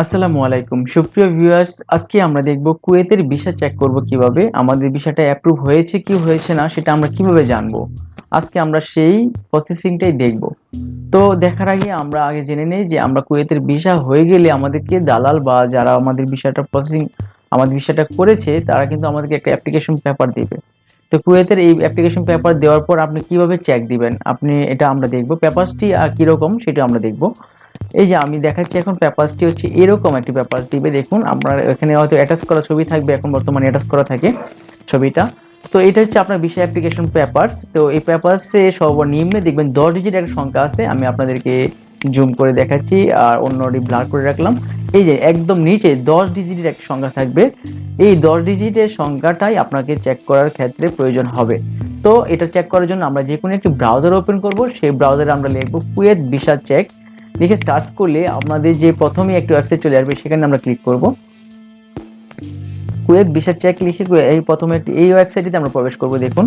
আসসালামু আলাইকুম। সুপ্রিয় ভিউয়ার্স আজকে আমরা দেখব কুয়েতের ভিসা চেক করব কীভাবে, আমাদের ভিসাটা অ্যাপ্রুভ হয়েছে কি হয়েছে না, সেটা আমরা কীভাবে জানব। আজকে আমরা সেই প্রসেসিংটাই দেখব। তো দেখার আগে আমরা আগে জেনে নেই যে আমরা কুয়েতের ভিসা হয়ে গেলে আমাদেরকে দালাল বা যারা আমাদের ভিসাটা প্রসেসিং আমাদের ভিসাটা করেছে, তারা কিন্তু আমাদেরকে একটা অ্যাপ্লিকেশন পেপার দিবে। তো কুয়েতের এই অ্যাপ্লিকেশন পেপার দেওয়ার পর আপনি কীভাবে চেক দিবেন? আপনি, এটা আমরা দেখব। পেপারসটি কীরকম, সেটা আমরা দেখব। এই যে আমি দেখাচ্ছি এখন পেপারসটি হচ্ছে এরকম একটি পেপার দিবে। দেখুন, আপনার এখানে হয়তো অ্যাটাচ করা ছবি থাকবে, এখন বর্তমানে অ্যাটাচ করা থাকে ছবিটা। তো এটা হচ্ছে আপনার বিষয় অ্যাপ্লিকেশন পেপারস। তো এই পেপারসে সর্বনিম্নে দেখবেন দশ ডিজিট একটা সংখ্যা আছে। আমি আপনাদেরকে জুম করে দেখাচ্ছি, আর অন্যটি ব্লার করে রাখলাম। এই যে একদম নিচে দশ ডিজিটের একটা সংখ্যা থাকবে। এই দশ ডিজিটের সংখ্যাটাই আপনাকে চেক করার ক্ষেত্রে প্রয়োজন হবে। তো এটা চেক করার জন্য আমরা যে কোনো একটি ব্রাউজার ওপেন করব। সেই ব্রাউজারে আমরা লিখব কুয়েত ভিসা চেক লিখে সার্চ করলে আপনাদের যে প্রথমেই একটি ওয়েবসাইট চলে আসবে, সেখানে আমরা ক্লিক করব। কুয়েত ভিসা চেক লিখে এই প্রথমে এই ওয়েবসাইটে আমরা প্রবেশ করব, দেখুন।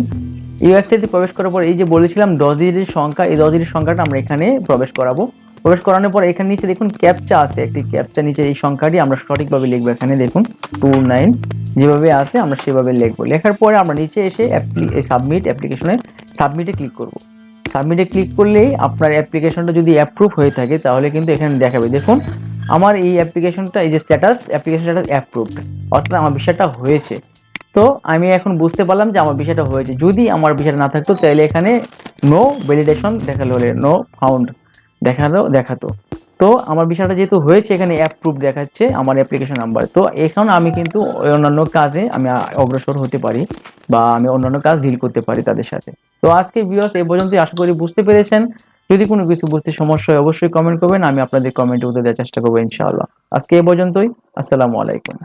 এই ওয়েবসাইটে প্রবেশ করার পর এই যে বলেছিলাম, দশ দিনের সংখ্যা, এই দশ দিনের সংখ্যাটা আমরা এখানে প্রবেশ করাবো। প্রবেশ করানোর পর এখানে নিচে দেখুন ক্যাপচা আছে একটি ক্যাপচা নিচে এই সংখ্যাটি, আমরা সঠিকভাবে লিখব এখানে, দেখুন টু নাইন যেভাবে আছে, আমরা সেভাবে লিখব। লেখার পরে আমরা নিচে এসে সাবমিট অ্যাপ্লিকেশনে সাবমিটে ক্লিক করব। সাবমিটে ক্লিক করলেই আপনার অ্যাপ্লিকেশনটা যদি অ্যাপ্রুভ হয়ে থাকে, তাহলে কিন্তু এখানে দেখাবে। দেখুন, আমার এই অ্যাপ্লিকেশনটা এই যে স্ট্যাটাস অ্যাপ্লিকেশন স্ট্যাটাস অ্যাপ্রুভড অর্থাৎ আমার বিষয়টা হয়েছে। তো আমি এখন বুঝতে পারলাম যে আমার বিষয়টা হয়েছে। যদি আমার বিষয়টা না থাকতো, তাহলে এখানে নো ভ্যালিডেশন দেখাল, হলে নো ফাউন্ড দেখাল, দেখাতো। তো আমার বিষয়টা যেহেতু হয়েছে, এখানে অ্যাপ্রুভ দেখাচ্ছে আমার অ্যাপ্লিকেশন নাম্বার তো এখন আমি কিন্তু অন্যান্য কাজে আমি অগ্রসর হতে পারি বা আমি অন্যান্য কাজ ডিল করতে পারি তাদের সাথে। তো আজকে ভিউয়ার্স এই পর্যন্তই। আশা করি বুঝতে পেরেছেন। যদি কোনো কিছু বুঝতে সমস্যা হয়, অবশ্যই কমেন্ট করবেন। আমি আপনাদের কমেন্টে উত্তর দেওয়ার চেষ্টা করব, ইনশাআল্লাহ। আজকে এই পর্যন্তই। আসসালামু আলাইকুম।